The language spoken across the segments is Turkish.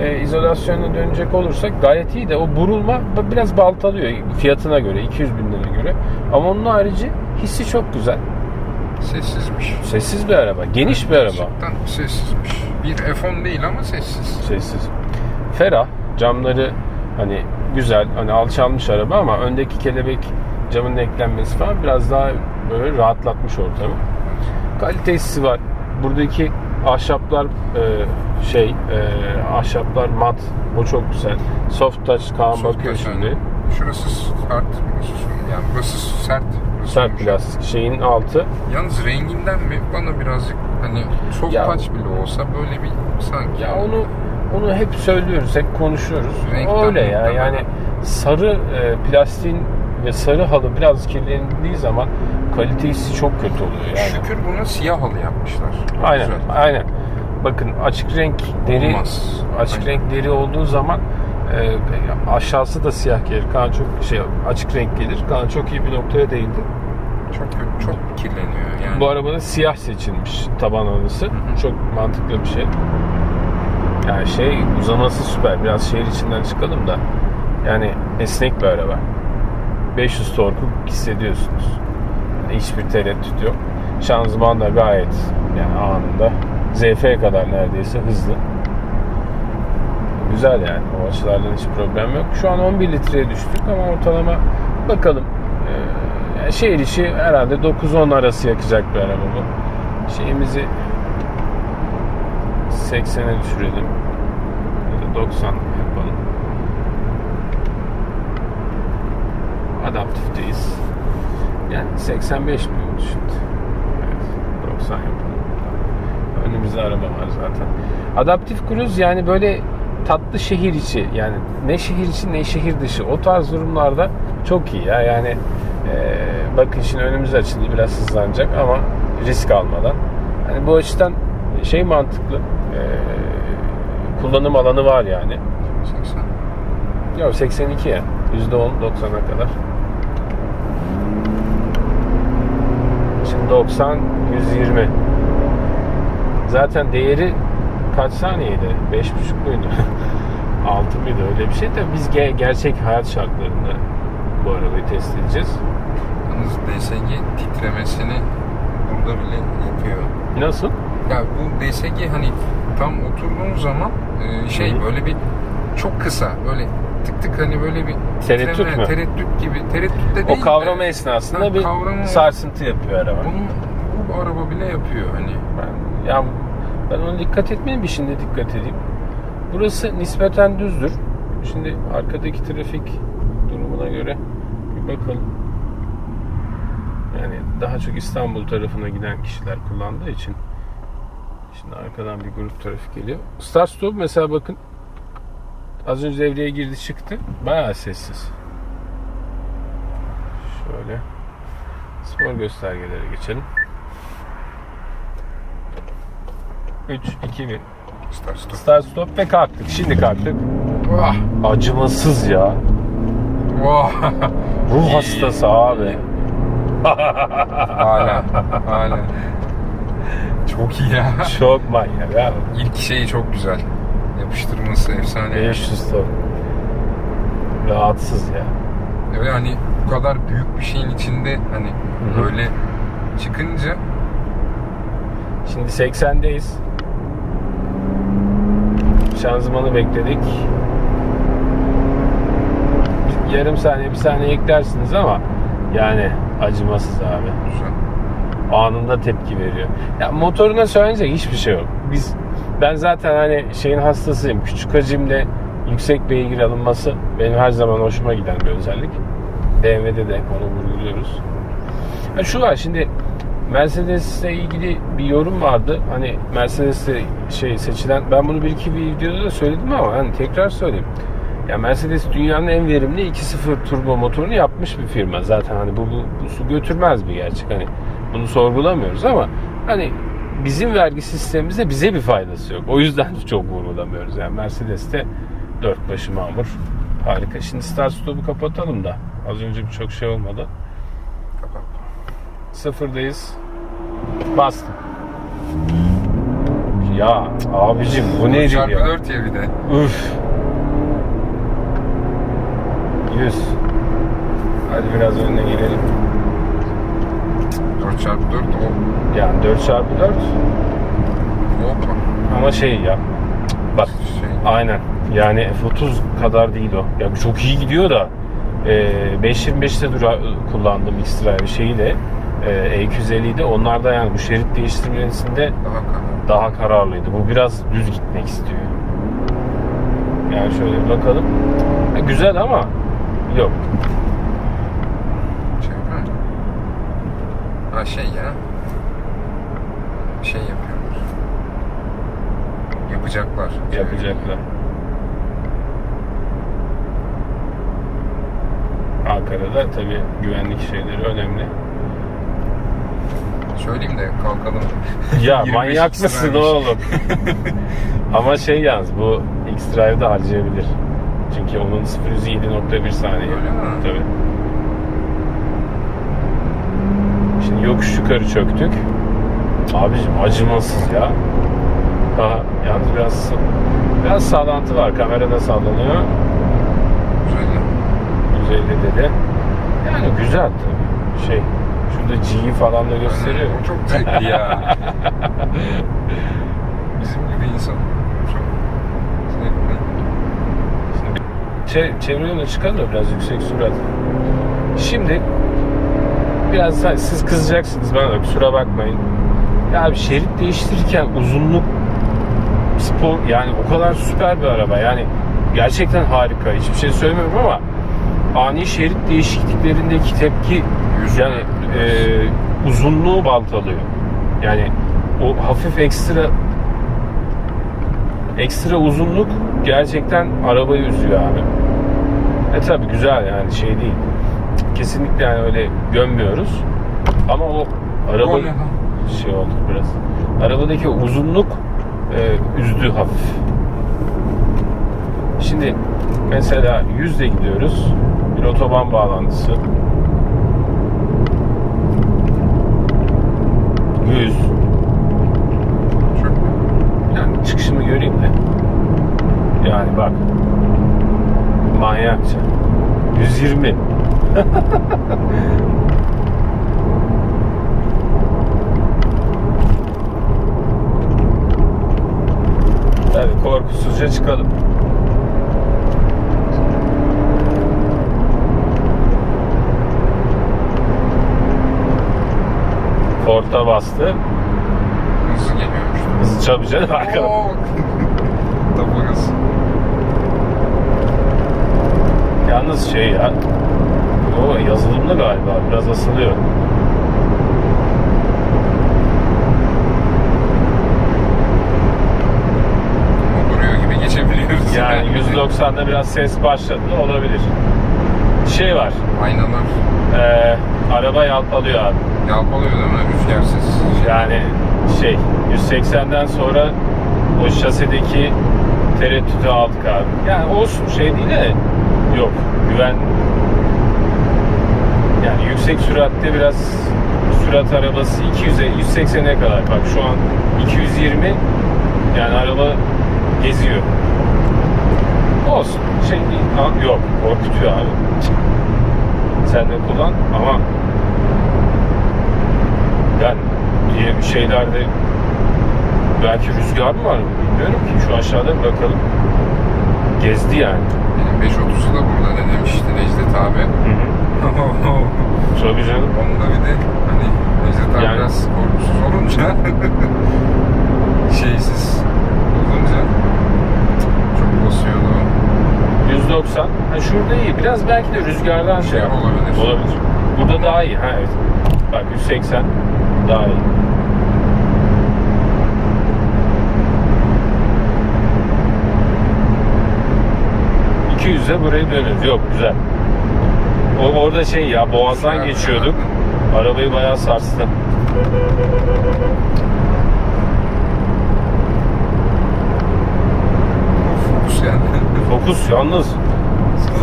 e, izolasyonuna dönecek olursak gayet iyi de o burulma biraz baltalıyor fiyatına göre 200 bin lira göre. Ama onun harici hissi çok güzel. Sessizmiş. Sessiz bir araba. Geniş bir araba. Gerçekten sessizmiş. Bir F10 değil ama sessiz. Sessiz. Ferah. Camları hani güzel. Hani alçalmış araba ama öndeki kelebek camın eklenmesi falan biraz daha böyle rahatlatmış ortamı. Kalitesi var. Buradaki ahşaplar e, şey e, ahşaplar mat. O çok güzel. Soft touch Kaan Soft bakıyor touch, şimdi. aynen. Şurası sert, burası su- yani burası sert. burası Sert plastik. Şeyin altı. Yalnız renginden mi bana birazcık hani soft Ya- touch bile olsa böyle bir sanki. Ya onu onu hep söylüyoruz, hep konuşuyoruz. Renkten Öyle ya. muhtemelen. Yani sarı e, plastiğin ve sarı halı biraz kirlendiği zaman kalitesi çok kötü oluyor yani. Şükür buna siyah halı yapmışlar. O Aynen, güzel. aynen. Bakın açık renk deri Olmaz. açık Aynen. renk deri olduğu zaman e, aşağısı da siyah gelir. Kaan çok şey açık renk gelir. Kaan çok iyi bir noktaya değindi. Çok çok kirleniyor yani. Bu arabada siyah seçilmiş taban halısı. Çok mantıklı bir şey. Yani şey uzaması süper. Biraz şehir içinden çıkalım da. Yani esnek bir araba. 500 torku hissediyorsunuz. Hiçbir tereddüt yok. Şanzıman da gayet yani anında ZF kadar neredeyse hızlı. Güzel yani. O açılardan hiç problem yok. Şu an 11 litreye düştük ama ortalama bakalım. Ee, yani şehir içi herhalde 9-10 arası yakacak bir araba bu. Şeyimizi 80'e düşürelim. Ya da 90 yapalım. Adaptifteyiz. Yani 85 mi oldu şimdi? Evet, 90 yapalım. Önümüzde araba var zaten. Adaptif cruise yani böyle tatlı şehir içi yani ne şehir içi ne şehir dışı o tarz durumlarda çok iyi ya yani e, bakın şimdi önümüz açıldı biraz hızlanacak ama risk almadan yani bu açıdan şey mantıklı e, kullanım alanı var yani 80. Yok 82 ya. %10 90'a kadar. Şimdi 90 120. Zaten değeri kaç saniyeydi? 5,5 muydu? 6 mıydı? Öyle bir şey de biz ge- gerçek hayat şartlarında bu arabayı test edeceğiz. Yalnız DSG titremesini burada bile yapıyor. Nasıl? Ya bu DSG hani tam oturduğun zaman e, şey hı. böyle bir çok kısa böyle tık tık hani böyle bir Tereddüt titreme, mü? tereddüt gibi tereddüt de değil O kavrama de, esnasında Ha, bir kavrama- sarsıntı yapıyor araba. bunu bu araba bile yapıyor hani. Ben, ya ben ona dikkat etmeyeyim bir şimdi dikkat edeyim. Burası nispeten düzdür. Şimdi arkadaki trafik durumuna göre bir bakalım. Yani daha çok İstanbul tarafına giden kişiler kullandığı için şimdi arkadan bir grup trafik geliyor. Start stop mesela bakın az önce devreye girdi çıktı. Bayağı sessiz. Şöyle spor göstergelere geçelim. 3, 2, 1. Start stop. Start stop ve kalktık. Şimdi kalktık. Vah! Acımasız ya. Vah! Ruh hastası abi. hala. Hala. Çok iyi ya. Çok manyak ya. İlk şeyi çok güzel. Yapıştırması efsane. 500 ton. Rahatsız ya. Ve hani bu kadar büyük bir şeyin içinde hani hı. böyle çıkınca Şimdi 80'deyiz. Şanzımanı bekledik. Bir Yarım saniye, bir saniye eklersiniz ama yani acımasız abi. güzel. anında tepki veriyor. Ya motoruna söyleyecek hiçbir şey yok. Biz ben zaten hani şeyin hastasıyım. Küçük hacimle yüksek beygir alınması benim her zaman hoşuma giden bir özellik. BMW'de de onu vurguluyoruz. Ha şu var şimdi Mercedes'le ilgili bir yorum vardı. Hani Mercedes'te şey seçilen ben bunu bir iki bir videoda da söyledim ama hani tekrar söyleyeyim. Ya Mercedes dünyanın en verimli 2.0 turbo motorunu yapmış bir firma. Zaten hani bu, bu, bu su götürmez bir gerçek. Hani bunu sorgulamıyoruz ama hani bizim vergi sistemimizde bize bir faydası yok. O yüzden de çok vurgulamıyoruz. Yani Mercedes'te dört başı mamur. Harika. Şimdi start stop'u kapatalım da. Az önce birçok şey olmadı. Sıfırdayız. Bastım. Ya abicim bu Çarpı ya? 4 ya bir de. Üf. 100. Hadi biraz önüne gelelim. 4 çarpı 4 o. Yani 4 çarpı 4 Hoppa. ama şey ya. Bak Şey. aynen. Yani F30 kadar değil o. Ya çok iyi gidiyor da e, 5.25'te dura kullandım X-Drive şeyiyle e, E250'de. Onlarda yani bu şerit değiştirmesinde Daha karar. daha kararlıydı. Bu biraz düz gitmek istiyor. Yani şöyle bakalım. Ha, güzel ama yok. Ha şey ya. Şey yapıyorlar. Yapacaklar. Yapacaklar. Ankara'da tabii güvenlik şeyleri önemli. Söyleyeyim de kalkalım. Ya 25 manyak mısın oğlum? Ama şey yalnız bu X-Drive'de harcayabilir. Çünkü onun 0 7.1 saniye. Öyle mi? Tabii. Şimdi yokuş yukarı çöktük. Abicim acımasız ya. Daha yalnız biraz biraz sallantı var. Kamerada sallanıyor. Güzel. 150 dedi. Yani güzel tabii. Şey, şurada G'yi falan da gösteriyor. O çok zevkli ya. Bizim gibi insan. Çok zevkli. Çe çevre yoluna çıkalım da biraz yüksek sürat. Şimdi biraz siz kızacaksınız bana kusura bakmayın. Ya bir şerit değiştirirken uzunluk spor yani o kadar süper bir araba yani gerçekten harika hiçbir şey söylemiyorum ama ani şerit değişikliklerindeki tepki yani e, uzunluğu baltalıyor. Yani o hafif ekstra ekstra uzunluk gerçekten arabayı üzüyor abi. E tabi güzel yani şey değil. Kesinlikle yani öyle gömmüyoruz. Ama o araba şey oldu biraz. Arabadaki uzunluk e, üzdü hafif. Şimdi mesela 100'de gidiyoruz. Bir otoban bağlantısı. 100. Çok Yani çıkışımı göreyim de. Yani bak. Manyakça. 120. Tabii korkusuzca çıkalım. Ford'a bastı. hızlı geliyormuş. Hızlı. Tabii hız. Yalnız şey ya o yazılımda galiba biraz asılıyor. Duruyor gibi geçebiliyoruz. Yani 190'da biraz ses başladı olabilir. Şey var. Aynalar E, araba yalpalıyor abi. yalpalıyor değil mi? Rüzgarsız. Yani şey 180'den sonra o şasedeki tereddütü aldık abi. Yani olsun şey değil de yok güven yani yüksek süratte biraz sürat arabası 200'e 180'e kadar bak şu an 220 yani araba geziyor. Olsun şey değil yok korkutuyor abi. Sen de kullan ama yani diye bir şeylerde belki rüzgar mı var bilmiyorum ki şu aşağıda bakalım. Gezdi yani. Benim 5.30'u da burada ne demişti Necdet abi. Hı hı. Tabii canım. Onda bir de hani Necdet Yani- biraz korkusuz olunca şeysiz olunca çok basıyordu. 190. Ha şurada iyi. Biraz belki de rüzgardan şey Rüzgar olabilir. Olabilir. Burada daha iyi. Ha evet. Bak 180 daha iyi. ...200'e buraya dönüyoruz. Yok güzel. O, orada şey ya boğazdan geçiyorduk. Arabayı bayağı sarstı. Fokus yani. Fokus yalnız.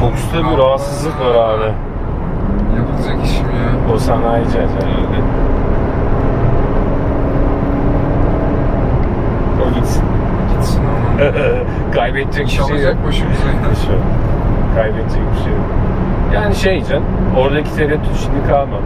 Fokusta bir rahatsızlık var abi. Yapılacak iş mi ya? O sanayici herhalde. o gitsin. Gitsin ama. Kaybedecek bir şey yok. Kaybedecek bir şey yok. Yani şey can, oradaki tereddüt şimdi kalmadı.